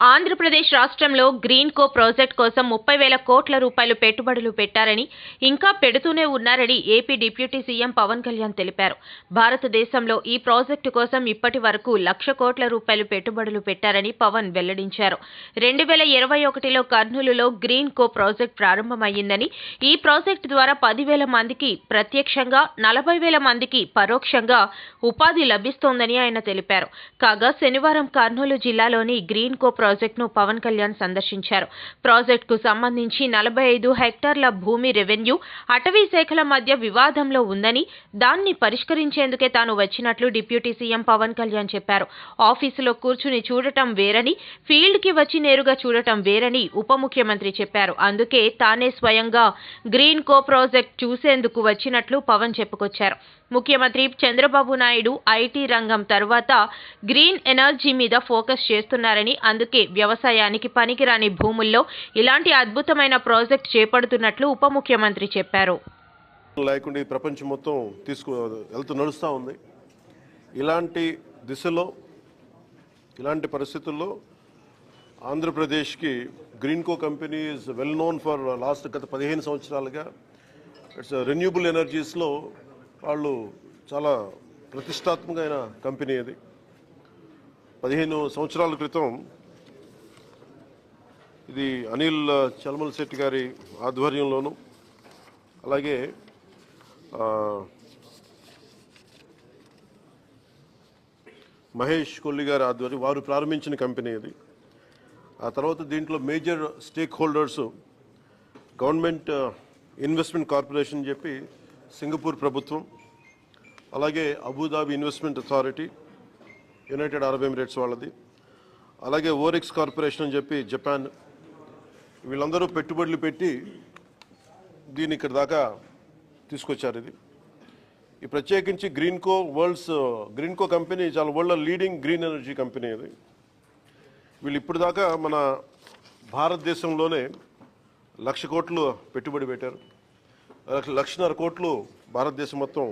ఆంధ్రప్రదేశ్ రాష్ట్రంలో గ్రీన్ కో ప్రాజెక్ట్ కోసం ముప్పై వేల కోట్ల రూపాయలు పెట్టుబడులు పెట్టారని ఇంకా పెడుతూనే ఉన్నారని AP deputy CM Pawan Kalyan తెలిపారు. భారతదేశంలో ఈ ప్రాజెక్టు కోసం ఇప్పటి వరకు లక్ష కోట్ల రూపాయలు పెట్టుబడులు పెట్టారని పవన్ వెల్లడించారు. రెండు వేల ఇరవై ఒకటిలో కర్నూలులో గ్రీన్ కో ప్రాజెక్ట్ ప్రారంభమైందని ఈ ప్రాజెక్టు ద్వారా పదివేల మందికి ప్రత్యక్షంగా నలభై వేల మందికి పరోక్షంగా ఉపాధి లభిస్తోందని ఆయన తెలిపారు. కాగా శనివారం కర్నూలు జిల్లాలోని గ్రీన్ కో ప్రాజెక్టును పవన్ కళ్యాణ్ సందర్శించారు. ప్రాజెక్టుకు సంబంధించి నలభై ఐదు హెక్టార్ల భూమి రెవెన్యూ అటవీ శాఖల మధ్య వివాదంలో ఉందని దాన్ని పరిష్కరించేందుకే తాను వచ్చినట్లు డిప్యూటీ సీఎం పవన్ కళ్యాణ్ చెప్పారు. ఆఫీసులో కూర్చుని చూడటం వేరని ఫీల్డ్కి వచ్చి నేరుగా చూడటం వేరని ఉప ముఖ్యమంత్రి చెప్పారు. అందుకే తానే స్వయంగా గ్రీన్ కో ప్రాజెక్ట్ చూసేందుకు వచ్చినట్లు పవన్ చెప్పుకొచ్చారు. ముఖ్యమంత్రి చంద్రబాబు నాయుడు ఐటీ రంగం తర్వాత గ్రీన్ ఎనర్జీ మీద ఫోకస్ చేస్తున్నారని అందుకే వ్యవసాయానికి పనికిరాని భూముల్లో ఇలాంటి అద్భుతమైన ప్రాజెక్ట్ చేపడుతున్నట్లు ఉప ముఖ్యమంత్రి చెప్పారు. లేకుండా ఈ ప్రపంచం మొత్తం తీసుకు వెళ్తూ నడుస్తూ ఉంది. ఇలాంటి దిశలో ఇలాంటి పరిస్థితుల్లో ఆంధ్రప్రదేశ్కి Greenko company is well known for last గత పదిహేను సంవత్సరాలుగా ఇట్స్ రెన్యూబుల్ ఎనర్జీస్లో వాళ్ళు చాలా ప్రతిష్టాత్మకమైన కంపెనీ అది. పదిహేను సంవత్సరాల క్రితం ఇది అనిల్ చల్మల్ శెట్టి గారి ఆధ్వర్యంలోనూ అలాగే మహేష్ కొల్లి గారి ఆధ్వర్యం వారు ప్రారంభించిన కంపెనీ ఇది ఆ తర్వాత దీంట్లో major stake holders government investment corporation చెప్పి సింగపూర్ ప్రభుత్వం అలాగే Abu Dhabi investment authority United Arab Emirates వాళ్ళది అలాగే ఓరెక్స్ కార్పొరేషన్ అని చెప్పి జపాన్ వీళ్ళందరూ పెట్టుబడులు పెట్టి దీన్ని ఇక్కడ దాకా తీసుకొచ్చారు ఇది. ఈ ప్రత్యేకించి గ్రీన్కో వరల్డ్స్ గ్రీన్కో కంపెనీ చాలా world leading green energy company అది వీళ్ళు ఇప్పుడు దాకా మన భారతదేశంలోనే లక్ష కోట్లు పెట్టుబడి పెట్టారు. లక్షన్నర కోట్లు భారతదేశం మొత్తం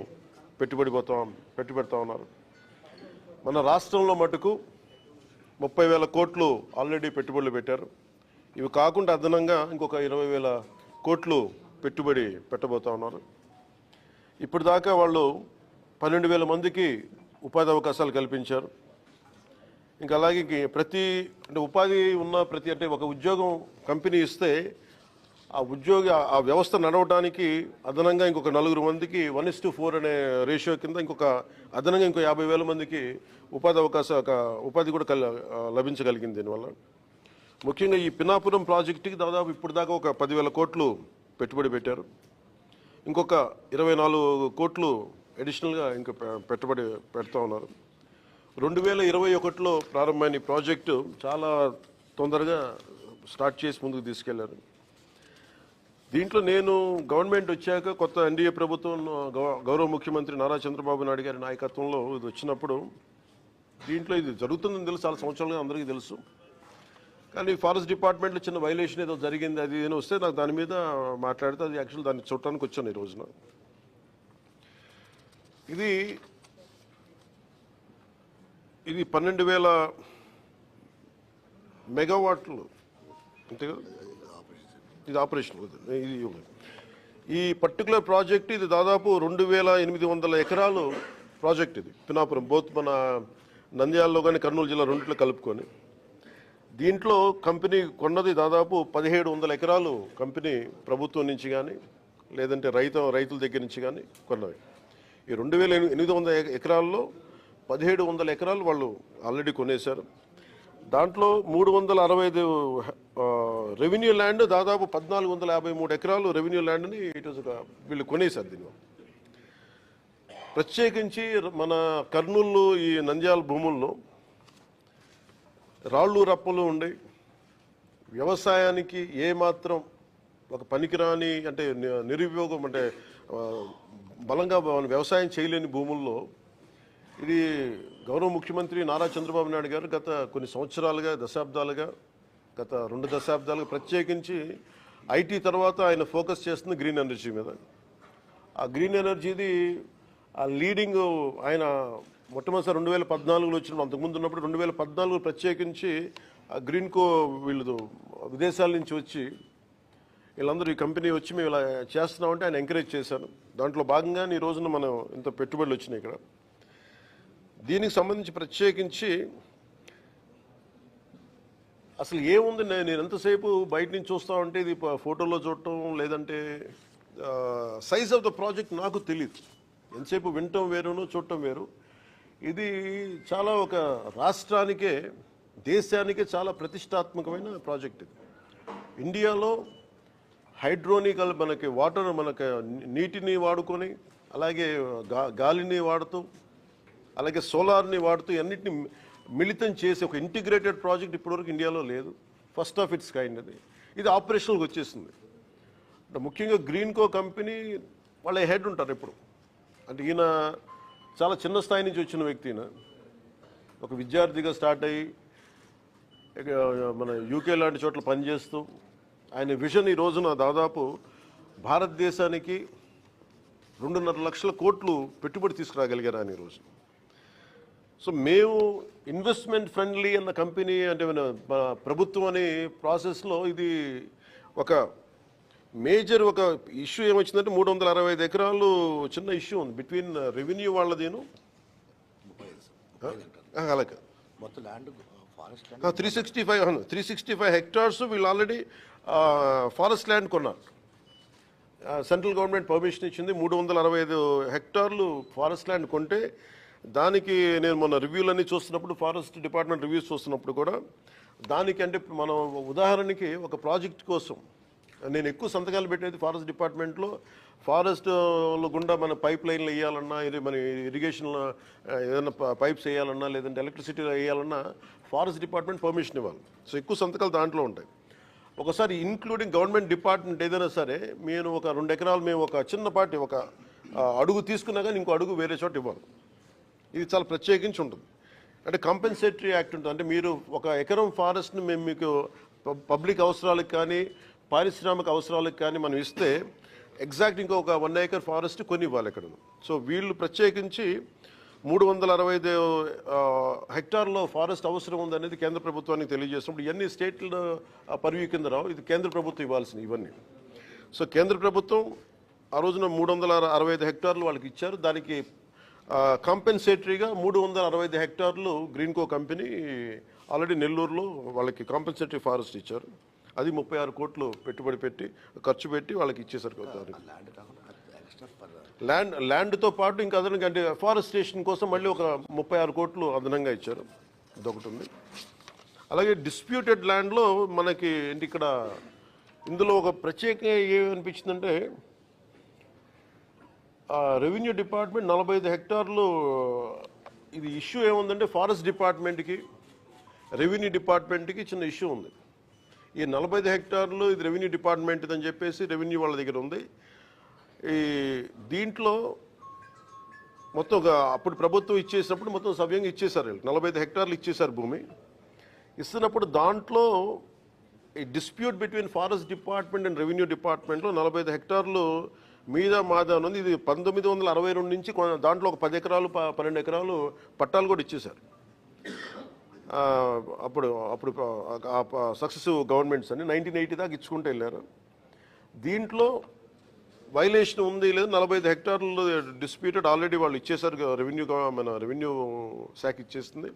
పెట్టుబడి పోతా పెట్టుబెడతా ఉన్నారు. మన రాష్ట్రంలో మటుకు ముప్పై వేల కోట్లు ఆల్రెడీ పెట్టుబడులు పెట్టారు. ఇవి కాకుండా అదనంగా ఇంకొక ఇరవై వేల కోట్లు పెట్టుబడి పెట్టబోతా ఉన్నారు. ఇప్పుడు దాకా వాళ్ళు పన్నెండు వేల మందికి ఉపాధి అవకాశాలు కల్పించారు. ఇంకా అలాగే ప్రతి అంటే ఉపాధి ఉన్న ప్రతి అంటే ఒక ఉద్యోగం కంపెనీ ఇస్తే ఆ ఉద్యోగి ఆ- వ్యవస్థ నడవడానికి అదనంగా ఇంకొక నలుగురు మందికి వన్ ఇస్ టు ఫోర్ అనే రేషియో కింద ఇంకొక అదనంగా ఇంకో యాభై వేల మందికి ఉపాధి అవకాశ ఒక ఉపాధి కూడా కల్ లభించగలిగింది దీనివల్ల. ముఖ్యంగా ఈ పినాపురం ప్రాజెక్టుకి దాదాపు ఇప్పుడు దాకా ఒక పదివేల కోట్లు పెట్టుబడి పెట్టారు. ఇంకొక ఇరవై నాలుగు కోట్లు అడిషనల్గా ఇంకా పెట్టుబడి పెడతా ఉన్నారు. రెండు వేల ఇరవై ఒకటిలో ప్రారంభమైన ఈ ప్రాజెక్టు చాలా తొందరగా స్టార్ట్ చేసి ముందుకు తీసుకెళ్ళారు. దీంట్లో నేను గవర్నమెంట్ వచ్చాక కొత్త ఎన్డీఏ ప్రభుత్వం గౌ- గౌరవ ముఖ్యమంత్రి నారా చంద్రబాబు నాయుడు గారి నాయకత్వంలో ఇది వచ్చినప్పుడు దీంట్లో ఇది జరుగుతుందని తెలుసు చాలా సంవత్సరాలుగా అందరికీ తెలుసు. కానీ ఫారెస్ట్ డిపార్ట్మెంట్లో చిన్న వైలేషన్ ఏదో జరిగింది అది ఏదో వస్తే నాకు దాని మీద మాట్లాడితే అది యాక్చువల్ దాన్ని చూడటానికి వచ్చాను ఈ రోజున. ఇది ఇది పన్నెండు వేల మెగావాట్లు. అంతే కదా? ఇది ఆపరేషన్. ఇది ఈ పర్టికులర్ ప్రాజెక్ట్ ఇది దాదాపు రెండు వేల ఎనిమిది వందల ఎకరాలు ప్రాజెక్ట్ ఇది. పినాపురం బోత్ మన నంద్యాలలో కానీ కర్నూలు జిల్లా రెండిట్లో కలుపుకొని. దీంట్లో కంపెనీ కొన్నది దాదాపు పదిహేడు వందల ఎకరాలు కంపెనీ ప్రభుత్వం నుంచి కానీ లేదంటే రైతు రైతుల దగ్గర నుంచి కానీ కొన్నవి. ఈ రెండు వేల ఎనిమిది వందల ఎకరాల్లో పదిహేడు వందల ఎకరాలు వాళ్ళు ఆల్రెడీ కొనేశారు. దాంట్లో మూడు వందల అరవై ఐదు రెవెన్యూ ల్యాండ్ దాదాపు పద్నాలుగు వందల యాభై మూడు ఎకరాలు రెవెన్యూ ల్యాండ్ని ఇటు వీళ్ళు కొనేశారు దీనిలో ప్రత్యేకించి మన కర్నూలు ఈ నంద్యాల భూముల్లో రాళ్ళు రప్పలు ఉండి వ్యవసాయానికి ఏమాత్రం ఒక పనికిరాని అంటే నిరుపయోగం అంటే బలంగా వ్యవసాయం చేయలేని భూముల్లో ఇది గౌరవ ముఖ్యమంత్రి నారా చంద్రబాబు నాయుడు గారు గత కొన్ని సంవత్సరాలుగా దశాబ్దాలుగా గత రెండు దశాబ్దాలుగా ప్రత్యేకించి ఐటీ తర్వాత ఆయన ఫోకస్ చేస్తుంది గ్రీన్ ఎనర్జీ మీద. ఆ గ్రీన్ ఎనర్జీది ఆ లీడింగ్ ఆయన మొట్టమొదటిసారి రెండు వేల పద్నాలుగులో వచ్చిన అంతకుముందు ఉన్నప్పుడు రెండు వేల పద్నాలుగు ప్రత్యేకించి ఆ గ్రీన్ కో వీళ్ళు విదేశాల నుంచి వచ్చి వీళ్ళందరూ ఈ కంపెనీ వచ్చి మేము ఇలా చేస్తున్నామంటే ఆయన ఎంకరేజ్ చేశాను దాంట్లో భాగంగా ఈ రోజున మనం ఇంత పెట్టుబడులు వచ్చినాయి ఇక్కడ. దీనికి సంబంధించి ప్రత్యేకించి అసలు ఏముంది? నేను ఎంతసేపు బయట నుంచి చూస్తా ఉంటే ఇది ఫోటోలో చూడటం లేదంటే సైజ్ ఆఫ్ ద ప్రాజెక్ట్ నాకు తెలియదు ఎంతసేపు వినటం వేరును చూడటం వేరు. ఇది చాలా ఒక రాష్ట్రానికే దేశానికే చాలా ప్రతిష్టాత్మకమైన ప్రాజెక్ట్ ఇది. ఇండియాలో హైడ్రోనికల్ మనకి వాటర్ మనకి నీటిని వాడుకొని అలాగే గాలిని వాడుతూ అలాగే సోలార్ని వాడుతూ అన్నిటిని మిళితం చేసి ఒక ఇంటిగ్రేటెడ్ ప్రాజెక్ట్ ఇప్పటివరకు ఇండియాలో లేదు. ఫస్ట్ ఆఫ్ ఇట్స్ కైండ్ అది. ఇది ఆపరేషనల్కి వచ్చేసింది. ముఖ్యంగా గ్రీన్ కో కంపెనీ వాళ్ళ హెడ్ ఉంటారు ఇప్పుడు. అంటే ఈయన చాలా చిన్న స్థాయి నుంచి వచ్చిన వ్యక్తిన ఒక విద్యార్థిగా స్టార్ట్ అయ్యి మన యూకే లాంటి చోట్ల పనిచేస్తూ ఆయన విజన్ ఈ రోజున దాదాపు భారతదేశానికి రెండున్నర లక్షల కోట్లు పెట్టుబడి తీసుకురాగలిగారు ఆయన ఈ రోజు సో మేము ఇన్వెస్ట్మెంట్ ఫ్రెండ్లీ అన్న కంపెనీ అంటే మన ప్రభుత్వం అనే ప్రాసెస్లో ఇది ఒక మేజర్ ఒక ఇష్యూ ఏమొచ్చిందంటే మూడు వందల అరవై ఐదు ఎకరాలు చిన్న ఇష్యూ ఉంది. బిట్వీన్ రెవెన్యూ వాళ్ళదేను. ఆ, అలాగే. మొత్తం land forest three sixty five three sixty five hectares వీళ్ళు ఆల్రెడీ ఫారెస్ట్ ల్యాండ్ కొన్నారు. సెంట్రల్ గవర్నమెంట్ పర్మిషన్ ఇచ్చింది మూడు వందల అరవై ఐదు హెక్టార్లు ఫారెస్ట్ ల్యాండ్ కొంటే దానికి నేను మొన్న రివ్యూలన్నీ చూస్తున్నప్పుడు ఫారెస్ట్ డిపార్ట్మెంట్ రివ్యూస్ చూస్తున్నప్పుడు కూడా దానికి అంటే మనం ఉదాహరణకి ఒక ప్రాజెక్ట్ కోసం నేను ఎక్కువ సంతకాలు పెట్టేది ఫారెస్ట్ డిపార్ట్మెంట్లో. ఫారెస్ట్ గుండా మన పైప్ లైన్లు వేయాలన్నా ఇది మన ఇరిగేషన్ ఏదైనా పైప్స్ వేయాలన్నా లేదంటే ఎలక్ట్రిసిటీ వేయాలన్నా ఫారెస్ట్ డిపార్ట్మెంట్ పర్మిషన్ ఇవ్వాలి. సో ఎక్కువ సంతకాలు దాంట్లో ఉంటాయి. ఒకసారి ఇన్క్లూడింగ్ గవర్నమెంట్ డిపార్ట్మెంట్ ఏదైనా సరే నేను ఒక రెండు ఎకరాలు మేము ఒక చిన్నపాటి ఒక అడుగు తీసుకున్నా కానీ ఇంకో అడుగు వేరే చోట ఇవ్వాలి ఇది చాలా ప్రత్యేకించి ఉంటుంది. అంటే కంపెన్సేటరీ యాక్ట్ ఉంటుంది. అంటే మీరు ఒక ఎకరం ఫారెస్ట్ని మేము మీకు పబ్లిక్ అవసరాలకు కానీ పారిశ్రామిక అవసరాలకు కానీ మనం ఇస్తే ఎగ్జాక్ట్ ఇంకొక వన్ ఏకర్ ఫారెస్ట్ కొని ఇవ్వాలి ఇక్కడ సో వీళ్ళు ప్రత్యేకించి మూడు వందల అరవై ఐదు హెక్టార్లో ఫారెస్ట్ అవసరం ఉందనేది కేంద్ర ప్రభుత్వానికి తెలియజేసినప్పుడు ఇవన్నీ స్టేట్ల పరివ్యూ కింద రావు. ఇది కేంద్ర ప్రభుత్వం ఇవ్వాల్సింది ఇవన్నీ. సో కేంద్ర ప్రభుత్వం ఆ రోజున మూడు వందల అరవై ఐదు హెక్టార్లు వాళ్ళకి ఇచ్చారు. దానికి కాంపెన్సేటరీగా మూడు వందల అరవై ఐదు హెక్టార్లు గ్రీన్కో కంపెనీ ఆల్రెడీ నెల్లూరులో వాళ్ళకి కాంపెన్సేటరీ ఫారెస్ట్ ఇచ్చారు. అది ముప్పై ఆరు కోట్లు పెట్టుబడి పెట్టి ఖర్చు పెట్టి వాళ్ళకి ఇచ్చేసరికి ల్యాండ్ ల్యాండ్తో పాటు ఇంకా అదనంగా అంటే ఫారెస్టేషన్ కోసం మళ్ళీ ఒక ముప్పై ఆరు కోట్లు అదనంగా ఇచ్చారు. ఇదొకటి ఉంది అలాగే డిస్ప్యూటెడ్ ల్యాండ్లో మనకి ఏంటి ఇక్కడ ఇందులో ఒక ప్రత్యేకంగా ఏమనిపించిందంటే రెవెన్యూ డిపార్ట్మెంట్ నలభై ఐదు హెక్టార్లు ఇది ఇష్యూ ఏముందంటే ఫారెస్ట్ డిపార్ట్మెంట్కి రెవెన్యూ డిపార్ట్మెంట్కి చిన్న ఇష్యూ ఉంది. ఈ నలభై ఐదు హెక్టార్లు ఇది రెవెన్యూ డిపార్ట్మెంట్ అని చెప్పేసి రెవెన్యూ వాళ్ళ దగ్గర ఉంది. ఈ దీంట్లో మొత్తం ఒక అప్పుడు ప్రభుత్వం ఇచ్చేసినప్పుడు మొత్తం సవ్యంగా ఇచ్చేశారు వీళ్ళు. నలభై హెక్టార్లు ఇచ్చేశారు భూమి. ఇస్తున్నప్పుడు దాంట్లో ఈ dispute between forest department and revenue డిపార్ట్మెంట్లో నలభై ఐదు హెక్టార్లు మీద మాదా ఉంది. ఇది పంతొమ్మిది వందల అరవై రెండు నుంచి దాంట్లో ఒక పది ఎకరాలు ప- పన్నెండు ఎకరాలు పట్టాలు కూడా ఇచ్చేశారు. అప్పుడు అప్పుడు సక్సెసివ్ గవర్నమెంట్స్ అని నైన్టీన్ ఎయిటీ దాకా ఇచ్చుకుంటూ వెళ్ళారు. దీంట్లో వైలేషన్ ఉంది లేదు నలభై ఐదు హెక్టార్లు డిస్ప్యూటెడ్ ఆల్రెడీ వాళ్ళు ఇచ్చేసారు రెవెన్యూ మన రెవెన్యూ శాఖ ఇచ్చేస్తుంది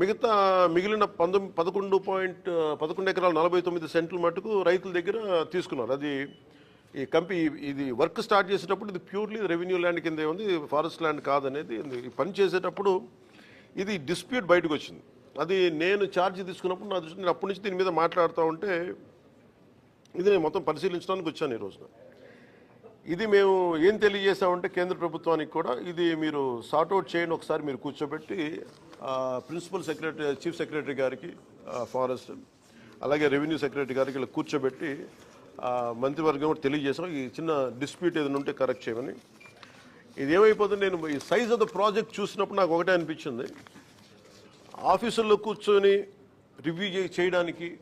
మిగతా మిగిలిన పంతొమ్మిది పదకొండు పాయింట్ పదకొండు ఎకరాలు నలభై తొమ్మిది సెంట్లు మటుకు రైతుల దగ్గర తీసుకున్నారు. అది ఈ కంపెనీ ఇది వర్క్ స్టార్ట్ చేసేటప్పుడు ఇది ప్యూర్లీ రెవెన్యూ ల్యాండ్ కిందే ఉంది ఫారెస్ట్ ల్యాండ్ కాదనేది. పని చేసేటప్పుడు ఇది డిస్ప్యూట్ బయటకు వచ్చింది. అది నేను ఛార్జ్ తీసుకున్నప్పుడు నా దృష్టి నేను అప్పటి నుంచి దీని మీద మాట్లాడుతూ ఉంటే ఇది నేను మొత్తం పరిశీలించడానికి వచ్చాను ఈ రోజున. ఇది మేము ఏం తెలియజేసామంటే కేంద్ర ప్రభుత్వానికి కూడా ఇది మీరు సార్ట్అవుట్ చేయండి ఒకసారి మీరు కూర్చోబెట్టి ప్రిన్సిపల్ సెక్రటరీ చీఫ్ సెక్రటరీ గారికి ఫారెస్ట్ అలాగే రెవెన్యూ సెక్రటరీ గారికి ఇలా కూర్చోబెట్టి మంత్రివర్గం కూడా తెలియజేసాం ఈ చిన్న డిస్ప్యూట్ ఏదైనా ఉంటే కరెక్ట్ చేయమని. ఇది ఏమైపోతుంది నేను ఈ సైజ్ ఆఫ్ ద ప్రాజెక్ట్ చూసినప్పుడు నాకు ఒకటే అనిపించింది. ఆఫీసుల్లో కూర్చొని రివ్యూ చేయడానికి